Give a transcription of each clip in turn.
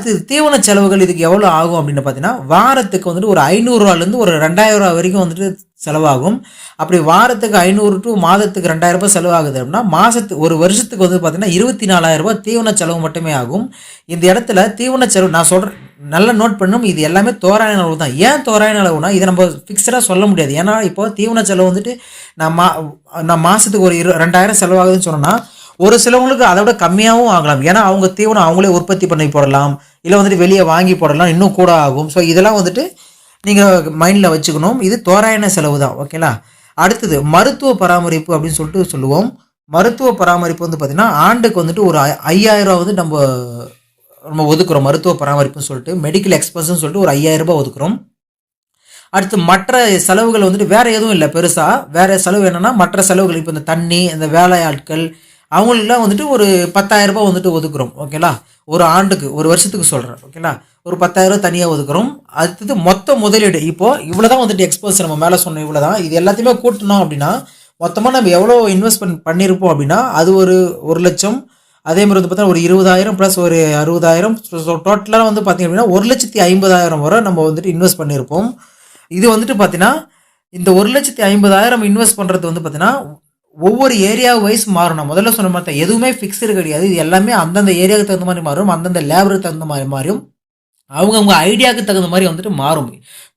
அடுத்து தீவன செலவுகள் இதுக்கு எவ்வளோ ஆகும் அப்படின்னு பார்த்தீங்கன்னா வாரத்துக்கு வந்துட்டு ஒரு ஐநூறுரூவாலேருந்து ஒரு ரெண்டாயிரம் ரூபா வரைக்கும் வந்துட்டு செலவாகும். அப்படி வாரத்துக்கு ஐநூறு டு மாதத்துக்கு ரெண்டாயிரம் ரூபாய் செலவாகுது அப்படின்னா மாதத்துக்கு ஒரு வருஷத்துக்கு வந்து பார்த்தீங்கன்னா இருபத்தி நாலாயிரம் ரூபாய் தீவன செலவு மட்டுமே ஆகும். இந்த இடத்துல தீவன செலவு நான் சொல்கிறேன் நல்லா நோட் பண்ணும் இது எல்லாமே தோராய அளவு தான். ஏன் தோராய அளவுனா இதை நம்ம ஃபிக்ஸடாக சொல்ல முடியாது. ஏன்னா இப்போ தீவன செலவு வந்துட்டு நான் மா நான் மாதத்துக்கு ஒரு இரு ரெண்டாயிரம் செலவாகுதுன்னு சொன்னோன்னா ஒரு சிலவங்களுக்கு அதை விட கம்மியாகவும் ஆகலாம் ஏன்னா அவங்க தீவனம் அவங்களே உற்பத்தி பண்ணி போடலாம். இல்லை வந்துட்டு வெளியே வாங்கி போடலாம். இன்னும் கூட ஆகும். ஸோ இதெல்லாம் வந்துட்டு நீங்கள் மைண்டில் வச்சுக்கணும். இது தோராயண செலவு தான். ஓகேங்களா அடுத்தது மருத்துவ பராமரிப்பு அப்படின்னு சொல்லிட்டு சொல்லுவோம். மருத்துவ பராமரிப்பு வந்து பார்த்திங்கன்னா ஆண்டுக்கு வந்துட்டு ஒரு ஐ- ஐயாயிரம் ரூபா வந்து நம்ம நம்ம ஒதுக்குறோம். மருத்துவ பராமரிப்புன்னு சொல்லிட்டு மெடிக்கல் எக்ஸ்பென்ஸ்னு சொல்லிட்டு ஒரு ஐயாயிரம் ரூபாய் ஒதுக்குறோம். அடுத்து மற்ற செலவுகள் வந்துட்டு வேறு எதுவும் இல்லை. பெருசாக வேறு செலவு என்னென்னா மற்ற செலவுகள் இப்போ இந்த தண்ணி இந்த வேலை ஆட்கள் அவங்களுக்குலாம் வந்துட்டு ஒரு பத்தாயிரரூபா வந்துட்டு ஒதுக்குறோம் ஓகேலா ஒரு ஆண்டுக்கு ஒரு வருஷத்துக்கு சொல்கிறேன் ஓகேலா ஒரு பத்தாயிரரூபா தனியாக ஒதுக்குறோம். அடுத்தது மொத்த முதலீடு இப்போ இவ்வளோ தான் வந்துட்டு எக்ஸ்போஸ் நம்ம மேலே சொன்னோம் இவ்வளோ தான் இது எல்லாத்தையுமே கூட்டினோம் அப்படின்னா மொத்தமாக நம்ம எவ்வளோ இன்வெஸ்ட் பண் பண்ணியிருப்போம் அப்படின்னா அது ஒரு ஒரு லட்சம். அதே மாதிரி வந்து பார்த்தா ஒரு இருபதாயிரம் ப்ளஸ் ஒரு அறுபதாயிரம். டோட்டலாக வந்து பார்த்திங்க அப்படின்னா ஒரு லட்சத்தி ஐம்பதாயிரம் வரை நம்ம வந்துட்டு இன்வெஸ்ட் பண்ணியிருப்போம் இது வந்துட்டு பார்த்தீங்கன்னா இந்த ஒரு லட்சத்தி ஐம்பதாயிரம் இன்வெஸ்ட் பண்ணுறது வந்து பார்த்தீங்கன்னா ஒவ்வொரு ஏரியா வைஸ் மாறும் நான் முதல்ல சொன்ன மாதிரி தான் எதுவுமே ஃபிக்ஸ்டு கிடையாது. இது எல்லாமே அந்தந்த ஏரியாவுக்கு தகுந்த மாதிரி மாறும். அந்தந்த லேபருக்கு தகுந்த மாதிரி மாறும். அவங்கவுங்க ஐடியாவுக்கு தகுந்த மாதிரி வந்துட்டு மாறும்.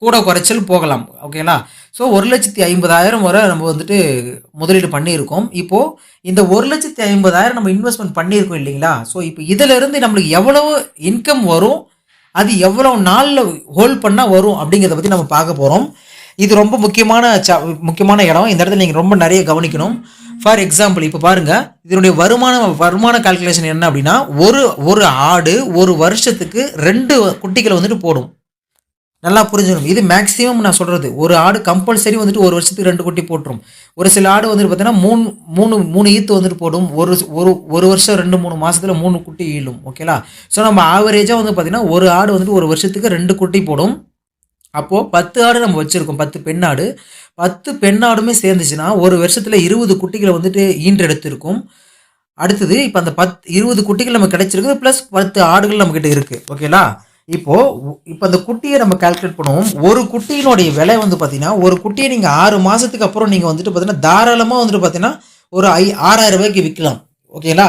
கூட குறைச்சல் போகலாம். ஓகேங்களா ஸோ ஒரு லட்சத்தி ஐம்பதாயிரம் வரை நம்ம வந்துட்டு முதலீடு பண்ணியிருக்கோம். இப்போது இந்த ஒரு லட்சத்தி ஐம்பதாயிரம் நம்ம இன்வெஸ்ட்மெண்ட் பண்ணியிருக்கோம் இல்லைங்களா? ஸோ இப்போ இதிலிருந்து நம்மளுக்கு எவ்வளவு இன்கம் வரும்? அது எவ்வளோ நாளில் ஹோல்ட் பண்ணால் வரும் அப்படிங்கிறத பற்றி நம்ம பார்க்க போகிறோம் இது ரொம்ப முக்கியமான ச முக்கியமான இடம். இந்த இடத்துல நீங்கள் ரொம்ப நிறைய கவனிக்கணும். ஃபார் எக்ஸாம்பிள் இப்போ பாருங்கள் இதனுடைய வருமான வருமான கால்குலேஷன் என்ன அப்படின்னா ஒரு ஒரு ஆடு ஒரு வருஷத்துக்கு ரெண்டு குட்டிகளை வந்துட்டு போடும். நல்லா புரிஞ்சுக்கணும் இது மேக்ஸிமம் நான் சொல்கிறது ஒரு ஆடு கம்பல்சரி வந்துட்டு ஒரு வருஷத்துக்கு ரெண்டு குட்டி போட்டுரும். ஒரு சில ஆடு வந்துட்டு பார்த்தீங்கன்னா மூணு மூணு மூணு ஈத்து வந்துட்டு போடும். ஒரு ஒரு ஒரு வருஷம் ரெண்டு மூணு மாதத்தில் மூணு குட்டி ஈழும். ஓகேலா ஸோ நம்ம ஆவரேஜாக வந்து பார்த்தீங்கன்னா ஒரு ஆடு வந்துட்டு ஒரு வருஷத்துக்கு ரெண்டு குட்டி போடும். அப்போது பத்து ஆடு நம்ம வச்சுருக்கோம் பத்து பெண்ணாடு. பத்து பெண்ணாடுமே சேர்ந்துச்சுன்னா ஒரு வருஷத்தில் இருபது குட்டிகளை வந்துட்டு ஈன்றெடுத்திருக்கும். அடுத்தது இப்போ அந்த பத் இருபது குட்டிகள் நமக்கு கிடைச்சிருக்கு ப்ளஸ் பத்து ஆடுகள் நம்மக்கிட்ட இருக்குது ஓகேலா இப்போது இப்போ அந்த குட்டியை நம்ம கால்குலேட் பண்ணுவோம். ஒரு குட்டியினுடைய விலை வந்து பார்த்திங்கன்னா ஒரு குட்டியை நீங்கள் ஆறு மாதத்துக்கு அப்புறம் நீங்கள் வந்துட்டு பார்த்தீங்கன்னா தாராளமாக வந்துட்டு பார்த்தீங்கன்னா ஒரு ஐ ஆறாயிரம் ரூபாய்க்கு விற்கலாம். ஓகேங்களா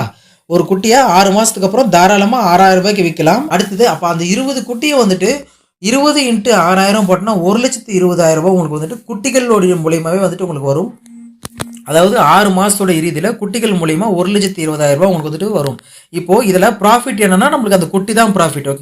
ஒரு குட்டியை ஆறு மாதத்துக்கு அப்புறம் தாராளமாக ஆறாயிரம் ரூபாய்க்கு விற்கலாம். அடுத்தது அப்போ அந்த இருபது குட்டியை வந்துட்டு இருபது இன்ட்டு ஆறாயிரம் போட்டோன்னா ஒரு லட்சத்து இருபதாயிரம் ரூபாய் உங்களுக்கு வந்துட்டு குட்டிகளுடைய மூலியமாகவே வந்துட்டு உங்களுக்கு வரும். அதாவது ஆறு மாதத்தோட இறுதியில் குட்டிகள் மூலியமாக ஒரு லட்சத்து இருபதாயிரம் ரூபாய் உங்களுக்கு வந்துட்டு வரும். இப்போ இதில் ப்ராஃபிட் என்னென்னா நம்மளுக்கு அந்த குட்டி தான் ப்ராஃபிட் ஓகே